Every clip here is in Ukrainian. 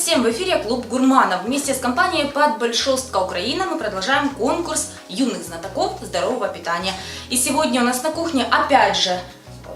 всем! В эфире Клуб Гурманов. Вместе с компанией Подбольшостка Украина мы продолжаем конкурс юных знатоков здорового питания. И сегодня у нас на кухне опять же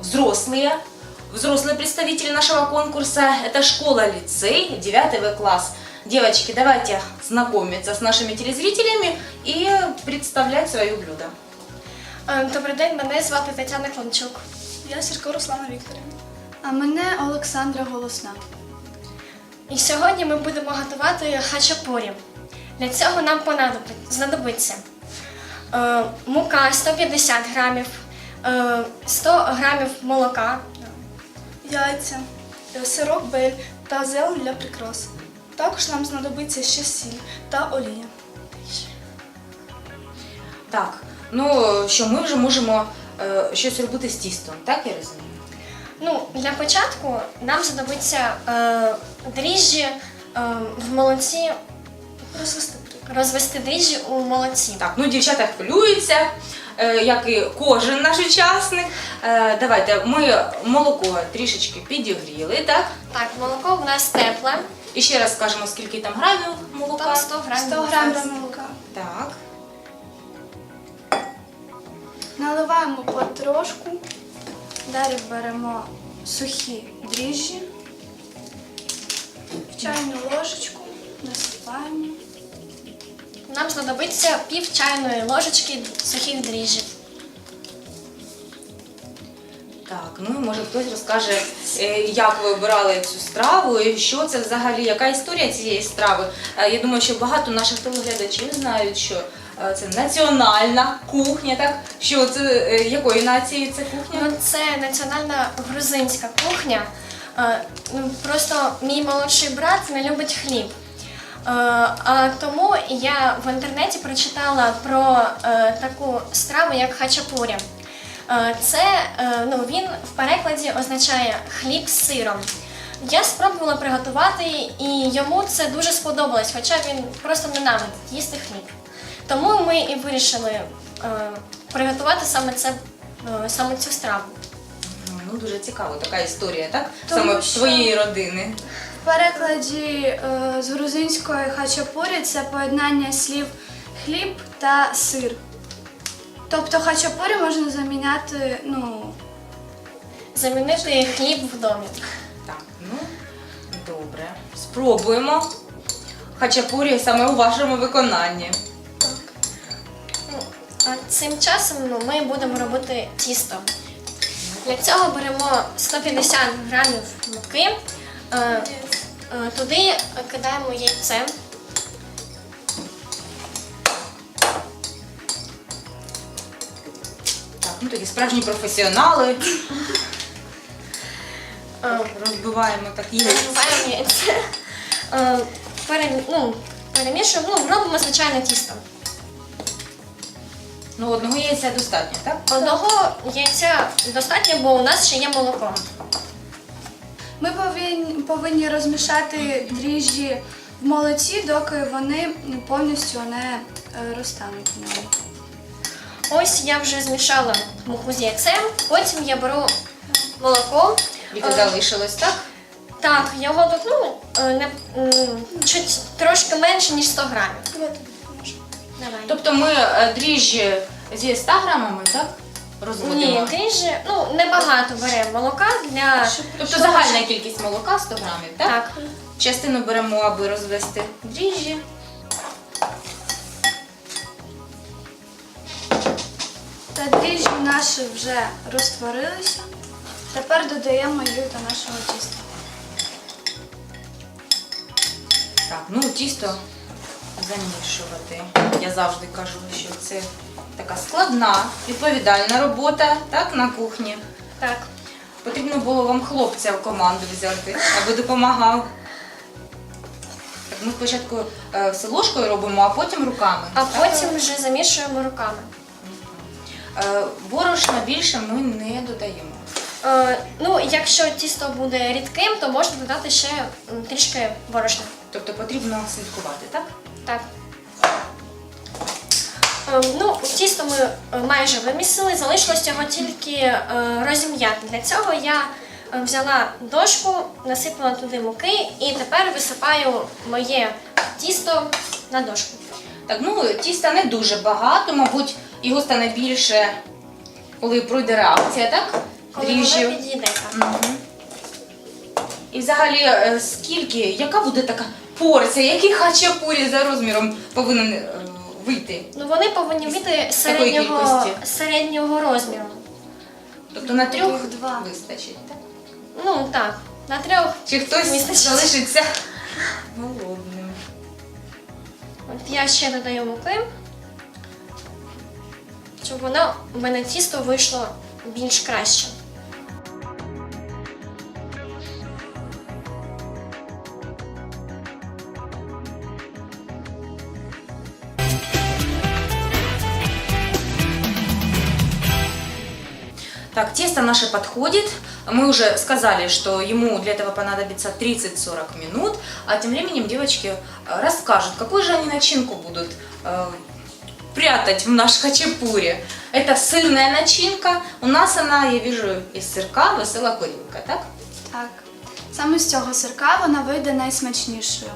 взрослые, взрослые представители нашего конкурса. Это школа-лицей, 9 В класс. Девочки, давайте знакомиться с нашими телезрителями и представлять свое блюдо. Е, Добрий день, мене звати Тетяна Клончук. Я Сірко Руслана Вікторівна. А мене Олександра Голосна. І сьогодні ми будемо готувати хачапурі. Для цього нам знадобиться е, мука 150 грамів, е, 100 грамів молока, Яйця, е, сирок бель та зелень для прикрас. Також нам знадобиться ще сіль та олія. Так, ну що ми вже можемо е, щось робити з тістом, так я розумію? Ну, для початку нам знадобиться е, дріжджі е, в молоці, Розвести розвести дріжджі у молоці. Так, ну дівчата хвилюються, е, як і кожен наш учасник. Е, Давайте ми молоко трішечки підігріли, так? Так, молоко в нас тепле, І ще раз скажемо, скільки там грамів молока. там 100 грамів. 100 грамів молока. Так. Наливаємо потрошку, далі беремо сухі дріжджі, в чайну ложечку, насипаємо. Нам знадобиться пів чайної ложечки сухих дріжджів. Так, ну може хтось розкаже, е, як ви обирали цю страву, і що це взагалі, яка історія цієї страви. Е, Я думаю, що багато наших телеглядачів знають, що це національна кухня, так? Що це е, якої нації це кухня? Ну, це національна грузинська кухня. Е, ну, Просто мій молодший брат не любить хліб. Е, А тому я в інтернеті прочитала про е, таку страву, як хачапурі. Е, Це е, ну, він в перекладі означає хліб з сиром. Я спробувала приготувати, і йому це дуже сподобалось, хоча він просто ненавидить їсти хліб. Тому ми і вирішили е, приготувати саме це е, саме цю страву. Ну, дуже цікава така історія, так? Тому Саме що- твоєї родини. В перекладі е, з грузинської хачапурі це поєднання слів хліб та сир. Тобто хачапурі можна заміняти, ну, Замінити хліб в домі. Так, ну добре. Спробуємо. Хачапурі саме у вашому виконанні. А цим часом ми будемо робити тісто. Для цього беремо 150 грамів муки, е, е, туди кидаємо яйце. Так, ну тоді справжні професіонали. е, Розбиваємо так яйця. Розбиваємо яйце. Ну, Перемішуємо, ну, робимо звичайне тісто. Ну, одного яйця достатньо, так? Одного яйця достатньо, бо у нас ще є молоко. ми повинні, повинні розмішати дріжджі в молоці, доки вони повністю не е, розтануть в ньому. Ось я вже змішала муку з яйцем, потім я беру молоко. І Е, залишилось, так? Так, його тут ну, е, не, м, чуть трошки менше, ніж 100 грамів. Давай. Тобто ми е, дріжджі зі 100 грамами, так? Розводимо. Ні, дріжджі, ну, небагато беремо молока для. Тобто загальна кількість молока 100 грамів, так? Так. Частину беремо, аби розвести дріжджі. Та дріжджі наші вже розтворилися. Тепер додаємо їх до нашого тіста. Так, ну тісто замішувати. Я завжди кажу, що це така складна, відповідальна робота, так, на кухні. Так. Потрібно було вам хлопця в команду взяти, аби допомагав. Так, ми спочатку е, все ложкою робимо, а потім руками. А так? потім вже замішуємо руками. Е, борошна більше ми не додаємо. Е, ну, якщо тісто буде рідким, то можна додати ще м, трішки борошна. Тобто потрібно слідкувати, так? Так. Ем, Ну, тісто ми е, майже вимісили, залишилось його тільки е, розім'яти. Для цього я е, взяла дошку, насипала туди муки і тепер висипаю моє тісто на дошку. Так, ну тіста не дуже багато, мабуть, його стане більше, коли пройде реакція, так? Коли воно підійде. так. Мгм. І взагалі, скільки, яка буде така порція, який хачапурі за розміром повинен е, вийти? Ну вони повинні бути середнього, кількості? середнього розміру. Тобто на трьох два. вистачить, так? Ну так, на трьох. Чи хтось Вистачить. залишиться голодним? От я ще додаю муки, щоб воно у мене тісто вийшло більш краще. Так, тесто наше подходит. Мы уже сказали, что ему для этого понадобится 30-40 минут. А тем временем девочки э, расскажут, какую же они начинку будут э, прятать в наш хачапури. Это сырная начинка. У нас она, я вижу, из сырка весела курилка, так? Так. Саме з цього сирка вона вийде найсмачнішою.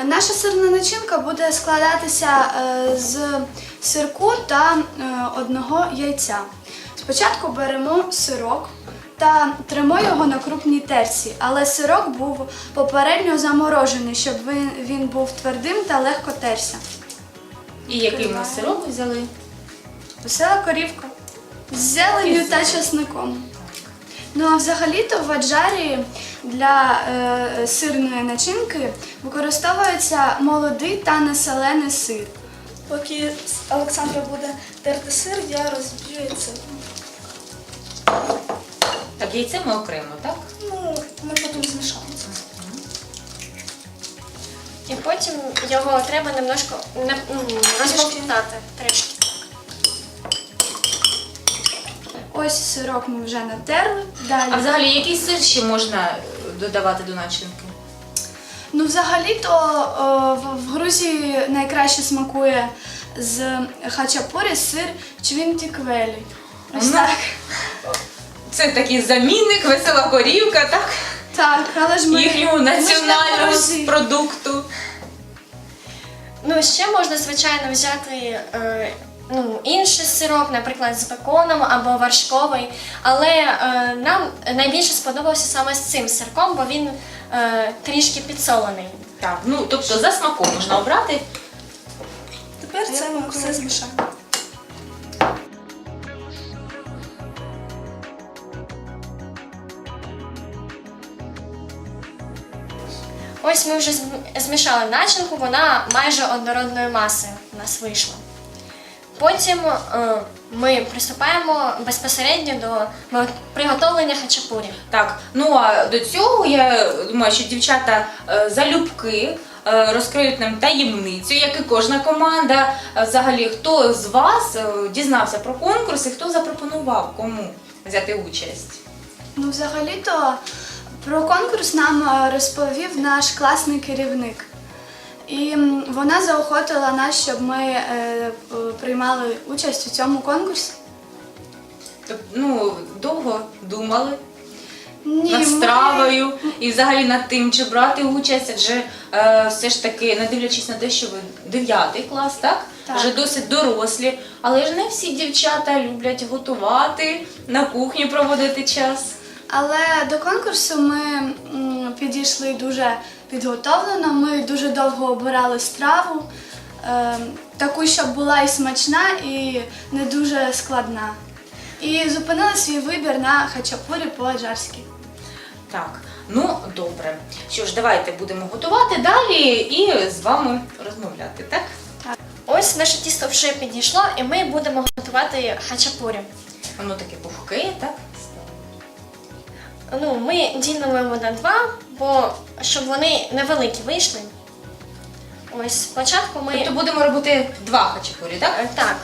Е, Наша сирна начинка буде складатися е, з сирку та е, одного яйця. Спочатку беремо сирок та тримо його на крупній терці, але сирок був попередньо заморожений, щоб він, він був твердим та легко терся. І який ми сирок взяли? Весела корівка з зеленню та чесником. Ну а взагалі-то в аджарі для е, сирної начинки використовується молодий та неселений сир. Поки Олександра буде терти сир, я розб'ю яйце. Так, яйце ми окремо, так? Ну, ми потім змішаємо це. І потім його треба немножко не, м, трішки. Ось сирок ми вже натерли. Далі. А взагалі, який сир ще можна е, додавати до начинки? Ну, взагалі-то о, в, в Грузії найкраще смакує з хачапурі сир чвінтіквелі. Ось Ну, так. Це такий замінник, весела корівка, так? Так, але ж ми Їхнього національного продукту. Ну, ще можна, звичайно, взяти е, ну, інший сироп, наприклад, з беконом або вершковий. Але е, нам найбільше сподобався саме з цим сирком, бо він е, трішки підсолений. Так, ну тобто за смаком можна обрати. Тепер це ми все змішаємо. Ось ми вже змішали начинку, вона майже однородної маси у нас вийшла. Потім е, ми приступаємо безпосередньо до приготовлення хачапурі. Так, ну а до цього я думаю, що дівчата е, залюбки е, розкриють нам таємницю, як і кожна команда. Взагалі, хто з вас дізнався про конкурс і хто запропонував кому взяти участь? Ну, взагалі-то про конкурс нам е, розповів наш класний керівник. І вона заохотила нас, щоб ми е, приймали участь у цьому конкурсі. Тоб- Ну, довго думали Ні, над ми- стравою і взагалі над тим, чи брати участь, адже е, все ж таки, не дивлячись на те, що ви 9 клас, так? Так. Вже досить дорослі, але ж не всі дівчата люблять готувати, на кухні проводити час. Але до конкурсу ми підійшли дуже підготовлено. Ми дуже довго обирали страву, е, таку, щоб була і смачна, і не дуже складна. І зупинили свій вибір на хачапурі по-аджарськи. Так, ну добре. Що ж, давайте будемо готувати далі і з вами розмовляти, так? Ось наше тісто вже підійшло, і ми будемо готувати хачапурі. Воно таке пухке, так? Ну, ми ділимо на два, бо щоб вони невеликі вийшли. Ось спочатку ми. Тобто будемо робити два хачапурі, так? Е, Так.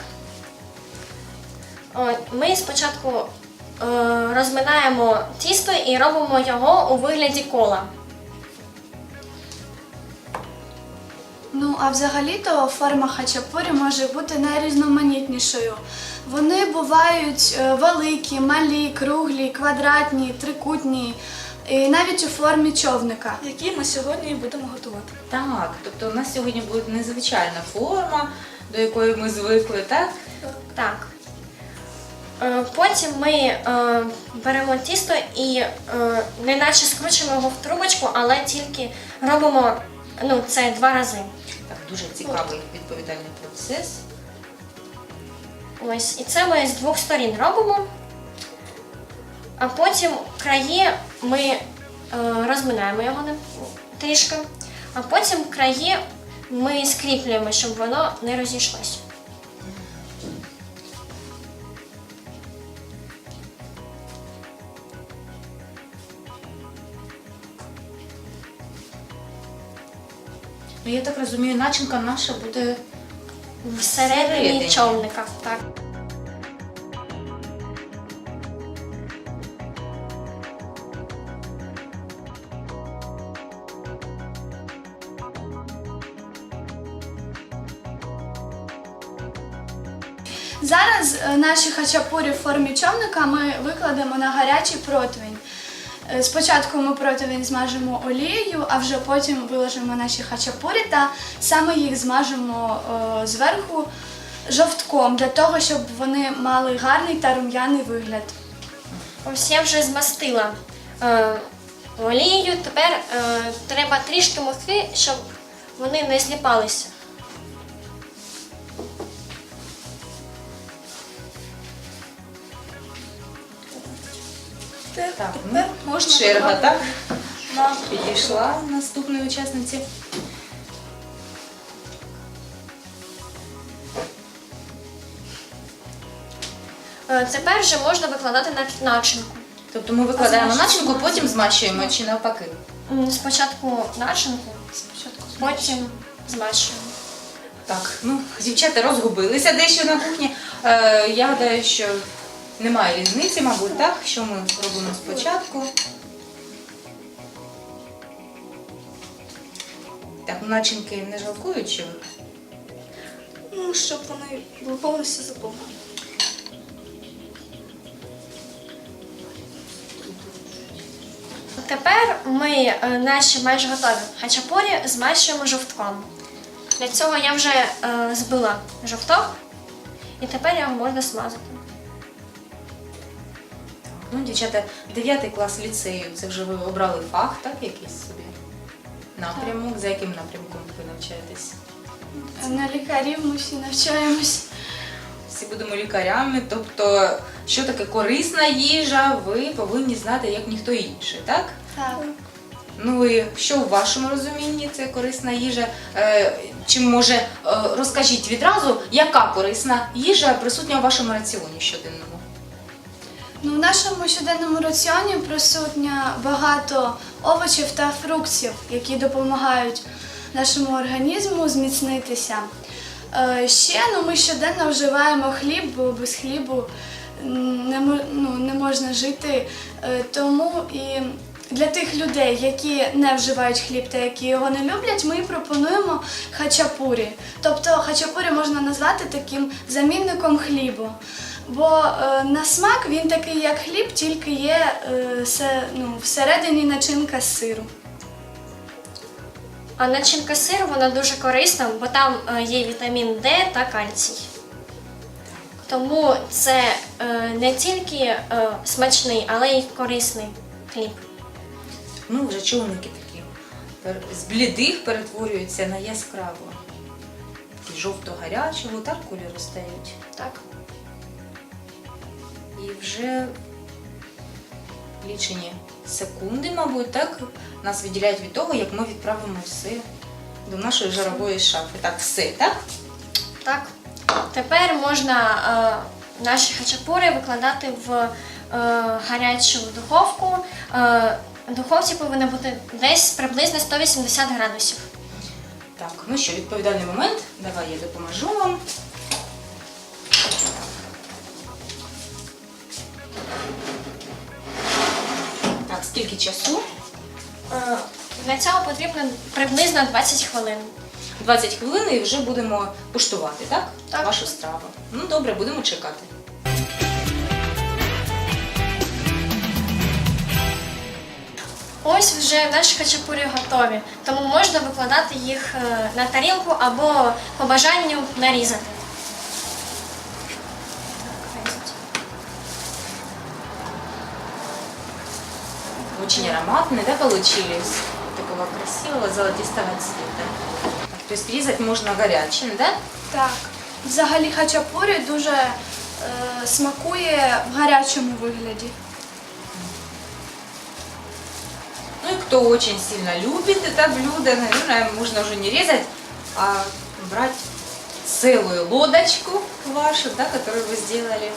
От, Ми спочатку е, розминаємо тісто і робимо його у вигляді кола. Ну, а взагалі-то форма хачапурі може бути найрізноманітнішою. Вони бувають е, великі, малі, круглі, квадратні, трикутні, і навіть у формі човника. Які ми сьогодні будемо готувати. Так, тобто у нас сьогодні буде незвичайна форма, до якої ми звикли, так? Так. Е, Потім ми е, беремо тісто і е, неначе скручуємо його в трубочку, але тільки робимо ну, це два рази. Так, дуже цікавий відповідальний процес. Ось, і це ми з двох сторін робимо. А потім краї ми е, розминаємо його трішки, а потім краї ми скріплюємо, щоб воно не розійшлося. Ну, я так розумію, начинка наша буде Всередині Всередині. човника. Так. Зараз е, наші хачапурі в формі човника ми викладемо на гарячий противень. Е, Спочатку ми противень змажемо олією, а вже потім виложимо наші хачапурі та саме їх змажемо е, зверху жовтком для того, щоб вони мали гарний та рум'яний вигляд. Ось я вже змастила е, олією. Тепер треба трішки муки, щоб вони не зліпалися. Так, Тепер ну, можна черга, так? на Підійшла наступної учасниці. Е, тепер вже можна викладати на начинку. Тобто ми викладаємо змащуємо? начинку, потім змащуємо чи навпаки. М, Спочатку начинку, потім змащуємо. Так, ну дівчата розгубилися дещо на кухні. Е, я гадаю, що немає різниці, мабуть, так, що ми робимо спочатку. Так, ну, начинки не жалкують, чи ви? Ну, щоб вони були повністю заповнені. Тепер ми е, наші майже готові хачапурі змащуємо жовтком. Для цього я вже е, збила жовток, і тепер його можна смазати. Ну, дівчата, 9 клас ліцею, це вже ви обрали фах, так, якийсь собі? Напрямок. За яким напрямком ви навчаєтесь? На лікарів ми всі навчаємось. Всі будемо лікарями, тобто, що таке корисна їжа, ви повинні знати, як ніхто інший, так? Так. Ну і що в вашому розумінні це корисна їжа? Е, чи може е, розкажіть відразу, яка корисна їжа присутня у вашому раціоні щоденному? Ну, в нашому щоденному раціоні присутня багато овочів та фруктів, які допомагають нашому організму зміцнитися. Е, ще ну, ми щоденно вживаємо хліб, бо без хлібу не, ну, не можна жити. Е, тому і для тих людей, які не вживають хліб та які його не люблять, ми пропонуємо хачапурі. Тобто хачапурі можна назвати таким замінником хлібу. Бо е, на смак він такий, як хліб, тільки є е, се, ну, всередині начинка з сиру. А начинка сиру вона дуже корисна, бо там е, є вітамін Д та кальцій. Тому це е, не тільки е, смачний, але й корисний хліб. Ну, вже човники такі. пер- З блідих перетворюються на яскраво. Жовто-гарячого, так кольору стають. Так. І вже лічені секунди, мабуть, так, нас відділяють від того, як ми відправимо все до нашої жарової шафи. Так, все, так? Так. Тепер можна е, наші хачапури викладати в е, гарячу духовку. Е, духовці повинна бути десь приблизно 180 градусів. Так, ну що, відповідальний момент. Давай я допоможу вам. скільки часу? Е, для цього потрібно приблизно 20 хвилин. 20 хвилин і вже будемо пуштувати, так? так? Вашу страву. Ну добре, будемо чекати. Ось вже наші хачапурі готові, тому можна викладати їх е, на тарілку або по бажанню нарізати. Очень ароматные, да, получились? Такого красивого золотистого цвета. Так, то есть резать можно горячим, да? Так. Взагалі хачапурі дуже е, смакує в гарячому вигляді. Ну и кто очень сильно любит это блюдо, наверное, можно уже не резать, а брать целую лодочку вашу, да, которую вы сделали.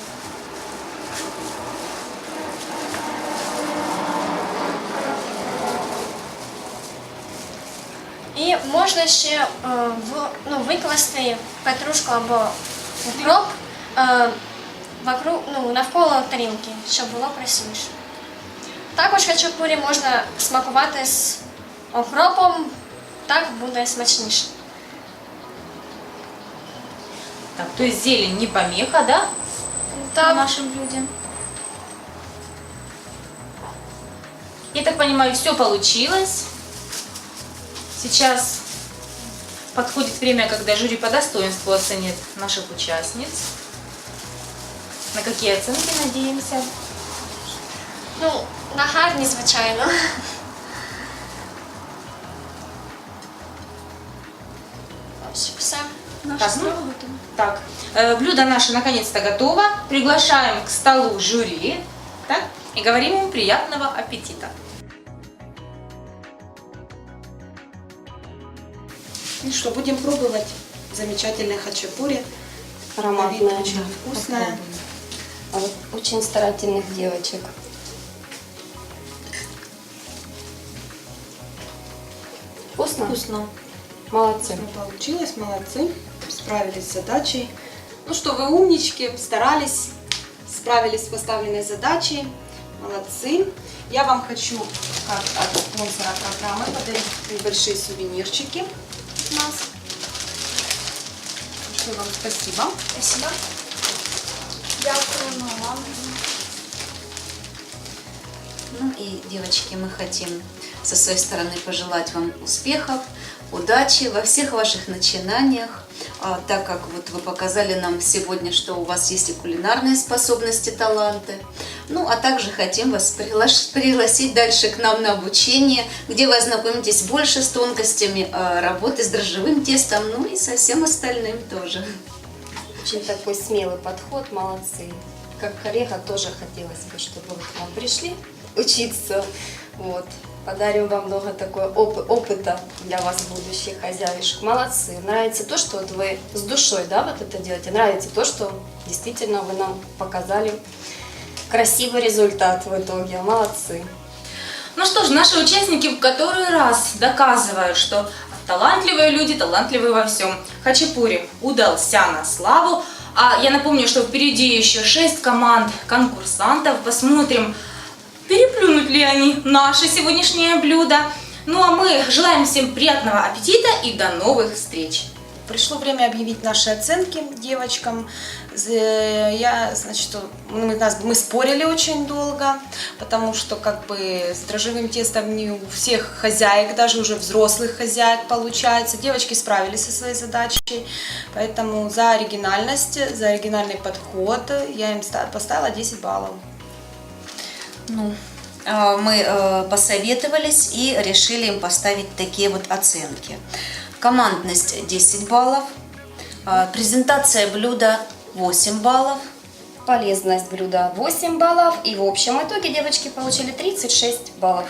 І можна ще е, в, ну, викласти петрушку або укроп е, вокруг, ну, навколо тарілки, щоб було красивіше. Також хачапурі можна смакувати з окропом, так буде смачніше. Так, то есть зелень не помеха, да, Та нашим людям? Я так понимаю, все получилось. Сейчас подходит время, когда жюри по достоинству оценит наших участниц. На какие оценки надеемся? ну, на гарні, звичайно. Ось все. Наша Так, ну, страва готова. Так, э, блюдо наше наконец-то готово. Приглашаем к столу жюри. Так, и говорим ему приятного аппетита. Ну что, будем пробовать замечательное хачапури. На вид очень вкусное. А вот очень старательных девочек. Вкусно? Вкусно. Молодцы. Ну, Получилось, молодцы. Справились с задачей. Ну что, вы умнички, старались, справились с поставленной задачей. Молодцы. Я вам хочу, как от спонсора программы, подарить небольшие сувенирчики нас. Большое вам спасибо. Спасибо. Дякуємо вам. Ну и, девочки, мы хотим со своей стороны пожелать вам успехов, удачи во всех ваших начинаниях, А, так как вот вы показали нам сегодня, что у вас есть и кулинарные способности, таланты. Ну, а также хотим вас пригласить дальше к нам на обучение, где вы ознакомитесь больше с тонкостями а, работы с дрожжевым тестом, ну и со всем остальным тоже. Очень такой смелый подход, молодцы. Как коллега тоже хотелось бы, чтобы вы к нам пришли учиться. Вот. Подарим вам много такой оп- опыта для вас, будущих хозяюшек. Молодцы. Нравится то, что вот вы с душой да, вот это делаете. Нравится то, что действительно вы нам показали красивый результат в итоге. Молодцы. Ну что ж, наши участники в который раз доказывают, что талантливые люди талантливы во всем. Хачапури удался на славу. А я напомню, что впереди еще шесть команд конкурсантов. Посмотрим, переплюнут ли они наше сегодняшнее блюдо. Ну а мы желаем всем приятного аппетита и до новых встреч. Пришло время объявить наши оценки девочкам. Я, значит, мы, нас- мы спорили очень долго, потому что как бы с дрожжевым тестом не у всех хозяек, даже уже взрослых хозяек получается. Девочки справились со своей задачей, поэтому за оригинальность, за оригинальный подход я им ста- поставила 10 баллов. Ну, э, мы э, посоветовались и решили им поставить такие вот оценки. Командность 10 баллов, э, презентация блюда 8 баллов, Полезность блюда 8 баллов. И в общем итоге девочки получили 36 баллов.